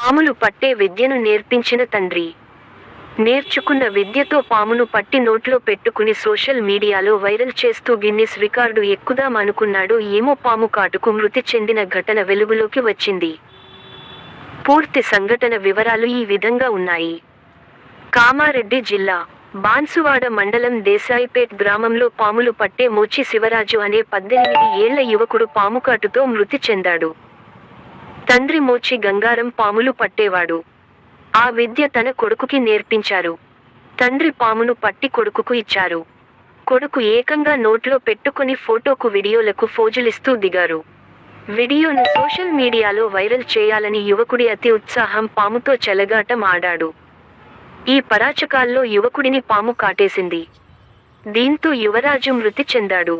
పాములు పట్టే విద్యను నేర్పించిన తండ్రి. నేర్చుకున్న విద్యతో పామును పట్టి నోట్లో పెట్టుకుని సోషల్ మీడియాలో వైరల్ చేస్తూ గిన్నిస్ రికార్డు ఎక్కుదాం అనుకున్నాడు ఏమో పాము కాటుకు మృతి చెందిన ఘటన వెలుగులోకి వచ్చింది. పూర్తి సంఘటన వివరాలు ఈ విధంగా ఉన్నాయి. కామారెడ్డి జిల్లా బాన్సువాడ మండలం దేశాయిపేట్ గ్రామంలో పాములు పట్టే మోచి శివరాజు అనే పద్దెనిమిది ఏళ్ళ యువకుడు పాముకాటుతో మృతి చెందాడు. తండ్రి మోచి గంగారం పాములు పట్టేవాడు. ఆ విద్య తన కొడుకుకి నేర్పించారు. తండ్రి పామును పట్టి కొడుకుకు ఇచ్చారు. కొడుకు ఏకంగా నోట్లో పెట్టుకుని ఫోటోకు వీడియోలకు ఫోజులిస్తూ దిగారు. వీడియోను సోషల్ మీడియాలో వైరల్ చేయాలని యువకుడి అతి ఉత్సాహం పాముతో చెలగాటం ఆడాడు. ఈ పరాచకాల్లో యువకుడిని పాము కాటేసింది. దీంతో యువరాజు మృతి చెందాడు.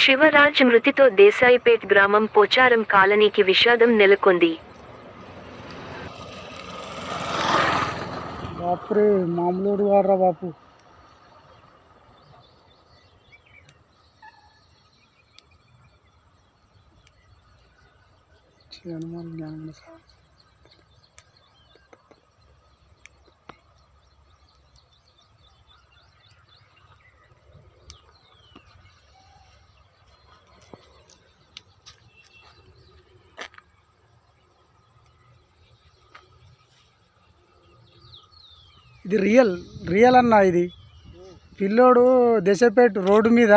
శివరాజ్ మృతితో దేశాయిపేట్ గ్రామం పోచారం కాలనీకి విషాదం నెలకొంది. బాపురే మామూలు వాడరా బాపు. ఇది రియల్ రియల్ అన్న ఇది. పిల్లోడు దశపేట్ రోడ్డు మీద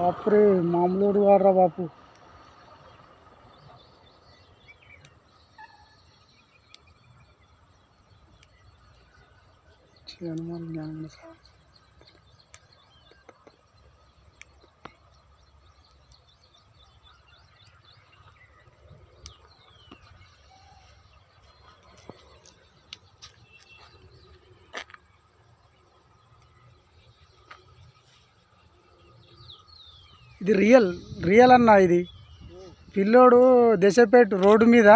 బాపురే మామూలు వాడరా బాపు. హనుమాన్ జ్ఞానం సార్ ఇది రియల్ రియల్ అన్న ఇది. పిల్లోడు దశపేట రోడ్డు మీద